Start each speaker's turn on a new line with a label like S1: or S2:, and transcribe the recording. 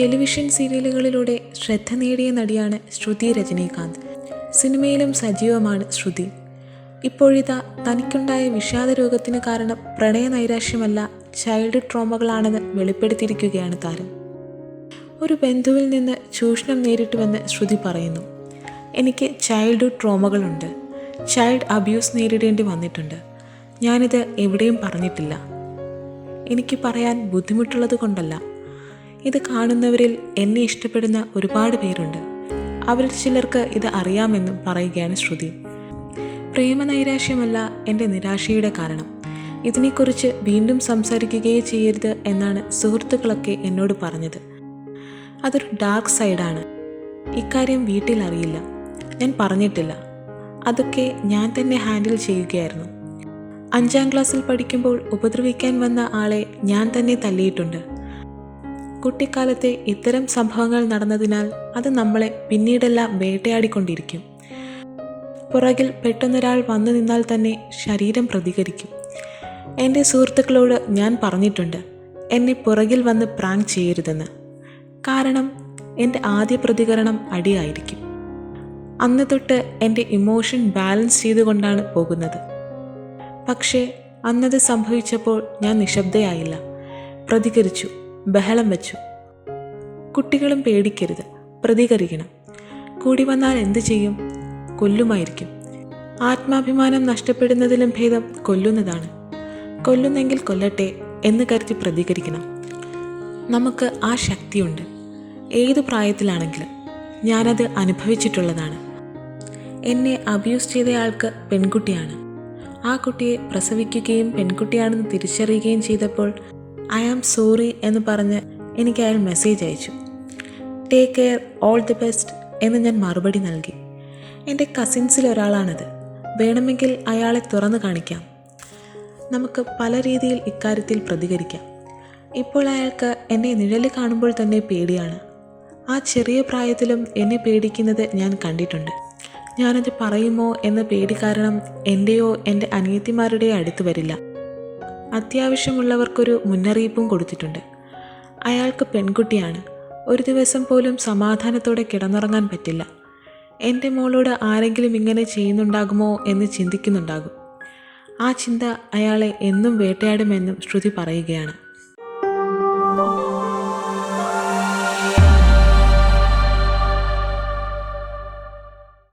S1: Television സീരിയലുകളിലൂടെ ശ്രദ്ധ നേടിയ നടിയാണ് ശ്രുതി രജനീകാന്ത്. സിനിമയിലും സജീവമാണ് ശ്രുതി. ഇപ്പോഴിതാ തനിക്കുണ്ടായ വിഷാദ രോഗത്തിന് കാരണം പ്രണയ നൈരാശ്യമല്ല ചൈൽഡ് ട്രോമകളാണെന്ന് വെളിപ്പെടുത്തിയിരിക്കുകയാണ് താരം. ഒരു ബന്ധുവിൽ നിന്ന് ചൂഷണം നേരിട്ടുവെന്ന് ശ്രുതി പറയുന്നു. എനിക്ക് ചൈൽഡ്ഹുഡ് ട്രോമകളുണ്ട്. ചൈൽഡ് അബ്യൂസ് നേരിടേണ്ടി വന്നിട്ടുണ്ട്. ഞാനിത് എവിടെയും പറഞ്ഞിട്ടില്ല. എനിക്ക് പറയാൻ ബുദ്ധിമുട്ടുള്ളത് കൊണ്ടല്ല ഇത് കാണുന്നവരിൽ എന്നെ ഇഷ്ടപ്പെടുന്ന ഒരുപാട് പേരുണ്ട്. അവരിൽ ചിലർക്ക് ഇത് അറിയാമെന്നും പറയുകയാണ് ശ്രുതി. പ്രേമനൈരാശ്യമല്ല എന്റെ നിരാശയുടെ കാരണം. ഇതിനെക്കുറിച്ച് വീണ്ടും സംസാരിക്കുകയേ ചെയ്യരുത് എന്നാണ് സുഹൃത്തുക്കളൊക്കെ എന്നോട് പറഞ്ഞത്. അതൊരു ഡാർക്ക് സൈഡാണ് ഇക്കാര്യം വീട്ടിൽ അറിയില്ല. ഞാൻ പറഞ്ഞിട്ടില്ല. അതൊക്കെ ഞാൻ തന്നെ ഹാൻഡിൽ ചെയ്യുകയായിരുന്നു. അഞ്ചാം ക്ലാസ്സിൽ പഠിക്കുമ്പോൾ ഉപദ്രവിക്കാൻ വന്ന ആളെ ഞാൻ തന്നെ തല്ലിയിട്ടുണ്ട്. കുട്ടിക്കാലത്തെ ഇത്തരം സംഭവങ്ങൾ നടന്നതിനാൽ അത് നമ്മളെ പിന്നീടെല്ലാം വേട്ടയാടിക്കൊണ്ടിരിക്കും. പുറകിൽ പെട്ടെന്നൊരാൾ വന്നു നിന്നാൽ തന്നെ ശരീരം പ്രതികരിക്കും. എന്റെ സുഹൃത്തുക്കളോട് ഞാൻ പറഞ്ഞിട്ടുണ്ട് എന്നെ പുറകിൽ വന്ന് പ്രാങ്ക് ചെയ്യരുതെന്ന്. കാരണം എന്റെ ആദ്യ പ്രതികരണം അടിയായിരിക്കും. അന്ന് തൊട്ട് എന്റെ ഇമോഷൻ ബാലൻസ് ചെയ്തുകൊണ്ടാണ് പോകുന്നത്. പക്ഷേ അന്നത് സംഭവിച്ചപ്പോൾ ഞാൻ നിശബ്ദയായില്ല. പ്രതികരിച്ചു. ബഹളം വെച്ചു. കുട്ടികളും പേടിക്കരുത്. പ്രതികരിക്കണം. കൂടി വന്നാൽ എന്തു ചെയ്യും? കൊല്ലുമായിരിക്കും. ആത്മാഭിമാനം നഷ്ടപ്പെടുന്നതിലും ഭേദം കൊല്ലുന്നതാണ്. കൊല്ലുന്നെങ്കിൽ കൊല്ലട്ടെ എന്ന് കരുതി പ്രതികരിക്കണം. നമുക്ക് ആ ശക്തിയുണ്ട്. ഏതു പ്രായത്തിലാണെങ്കിലും ഞാനത് അനുഭവിച്ചിട്ടുള്ളതാണ്. എന്നെ അബ്യൂസ് ചെയ്തയാൾക്ക് പെൺകുട്ടിയാണ്. ആ കുട്ടിയെ പ്രസവിക്കുകയും പെൺകുട്ടിയാണെന്ന് തിരിച്ചറിയുകയും ചെയ്തപ്പോൾ ഐ ആം സോറി എന്ന് പറഞ്ഞ് എനിക്ക് അയാൾ മെസ്സേജ് അയച്ചു. Take care all the best എന്ന് ഞാൻ മറുപടി നൽകി. എന്റെ കസിൻസിൽ ഒരാളാണത്. വേണമെങ്കിൽ അയാളെ തുറന്നു കാണിക്കാം. നമുക്ക് പല രീതിയിൽ ഇക്കാര്യത്തിൽ പ്രതികരിക്കാം. ഇപ്പോൾ അയാൾക്ക് എന്നെ നിഴൽ കാണുമ്പോൾ തന്നെ പേടിയാണ്. ആ ചെറിയ പ്രായത്തിലും എന്നെ പേടിക്കുന്നത് ഞാൻ കണ്ടിട്ടുണ്ട്. ഞാനത് പറയുമോ എന്ന പേടി കാരണം എന്റെയോ എന്റെ അനിയത്തിമാരുടെയോ അടുത്ത് വരില്ല. അത്യാവശ്യമുള്ളവർക്കൊരു മുന്നറിയിപ്പും കൊടുത്തിട്ടുണ്ട്. അയാൾക്ക് പെൺകുട്ടിയാണ്. ഒരു ദിവസം പോലും സമാധാനത്തോടെ കിടന്നുറങ്ങാൻ പറ്റില്ല. എന്റെ മോളോട് ആരെങ്കിലും ഇങ്ങനെ ചെയ്യുന്നുണ്ടാകുമോ എന്ന് ചിന്തിക്കുന്നുണ്ടാകും. ആ ചിന്ത അയാളെ എന്നും വേട്ടയാടുമെന്നും ശ്രുതി പറയുകയാണ്.